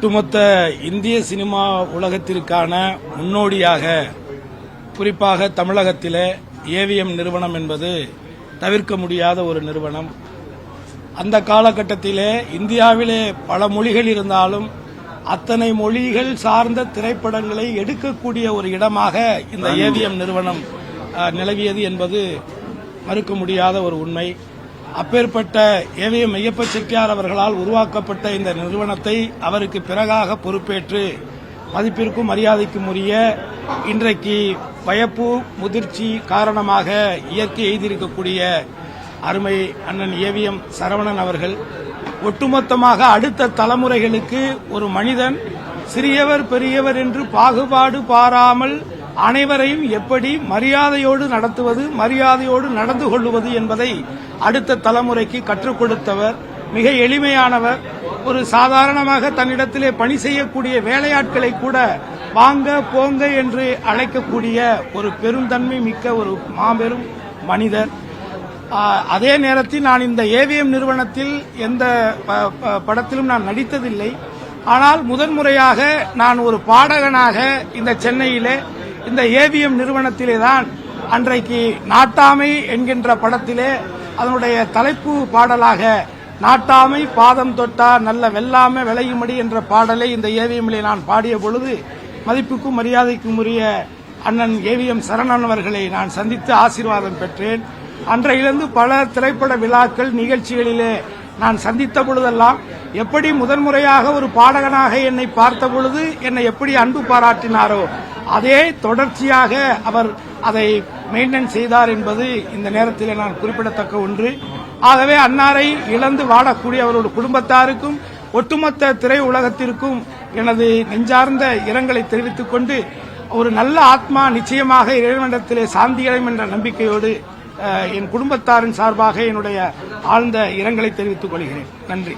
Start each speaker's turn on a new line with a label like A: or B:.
A: ஒட்டுமொத்த இந்திய சினிமா உலகத்திற்கான முன்னோடியாக குறிப்பாக தமிழகத்திலே ஏவிஎம் நிறுவனம் என்பது தவிர்க்க முடியாத ஒரு நிறுவனம். அந்த காலகட்டத்திலே இந்தியாவிலே பல மொழிகள் இருந்தாலும் அத்தனை மொழிகள் சார்ந்த திரைப்படங்களை எடுக்கக்கூடிய ஒரு இடமாக இந்த ஏவிஎம் நிறுவனம் நிலவியது என்பது மறுக்க முடியாத ஒரு உண்மை. அப்பேற்பட்ட ஏவிஎம் ஐயப்ப செட்டியார் அவர்களால் உருவாக்கப்பட்ட இந்த நிறுவனத்தை அவருக்கு பிறகாக பொறுப்பேற்று மதிப்பிற்கும் மரியாதைக்கும் உரிய இன்றைக்கு பயப்பு முதிர்ச்சி காரணமாக இயற்கை எய்திருக்கக்கூடிய அருமை அண்ணன் ஏவிஎம் சரவணன் அவர்கள் ஒட்டுமொத்தமாக அடுத்த தலைமுறைகளுக்கு ஒரு மனிதன் சிறியவர் பெரியவர் என்று பாகுபாடு பாராமல் அனைவரையும் எப்படி மரியாதையோடு நடத்துவது மரியாதையோடு நடந்து கொள்வது என்பதை அடுத்த தலைமுறைக்கு கற்றுக் கொடுத்தவர் மிக எளிமையானவர். ஒரு சாதாரணமாக தன்னிடத்திலே பணி செய்யக்கூடிய வேலையாட்களை கூட வாங்க போங்க என்று அழைக்கக்கூடிய ஒரு பெருந்தன்மை மிக்க ஒரு மாபெரும் மனிதர். அதே நேரத்தில் நான் இந்த ஏவிஎம் நிறுவனத்தில் எந்த ப- ப- படத்திலும் நான் நடித்ததில்லை. ஆனால் முதன்முறையாக நான் ஒரு பாடகனாக இந்த சென்னையிலே இந்த ஏவிஎம் நிறுவனத்திலே தான் அன்றைக்கு நாட்டாமை என்கின்ற படத்திலே அதனுடைய தலைப்பு பாடலாக நாட்டாமை பாதம் தொட்டா நல்ல வெல்லாம விளையும்படி என்ற பாடலை இந்த ஏவிஎம்லே நான் பாடிய பொழுது மதிப்புக்கும் மரியாதைக்கும் உரிய அண்ணன் ஏவிஎம் சரணன் அவர்களை நான் சந்தித்து ஆசீர்வாதம் பெற்றேன். அன்றையிலிருந்து பல திரைப்பட விழாக்கள் நிகழ்ச்சிகளிலே நான் சந்தித்த பொழுதெல்லாம் எப்படி முதன்முறையாக ஒரு பாடகனாக என்னை பார்த்த பொழுது என்னை எப்படி அன்பு பாராட்டினாரோ அதே தொடர்ச்சியாக அவர் அதை மெயின்டைன் செய்தார் என்பது இந்த நேரத்தில் நான் குறிப்பிடத்தக்க ஒன்று. ஆகவே அன்னாரை இழந்து வாழக்கூடிய அவருடைய குடும்பத்தாருக்கும் ஒட்டுமொத்த திரை உலகத்திற்கும் எனது நெஞ்சார்ந்த இரங்கலை தெரிவித்துக் கொண்டு ஒரு நல்ல ஆத்மா நிச்சயமாக இறைவனிடத்திலே சாந்தியடையும் என்ற நம்பிக்கையோடு என் குடும்பத்தாரின் சார்பாக என்னுடைய ஆழ்ந்த இரங்கலை தெரிவித்துக் கொள்கிறேன். நன்றி.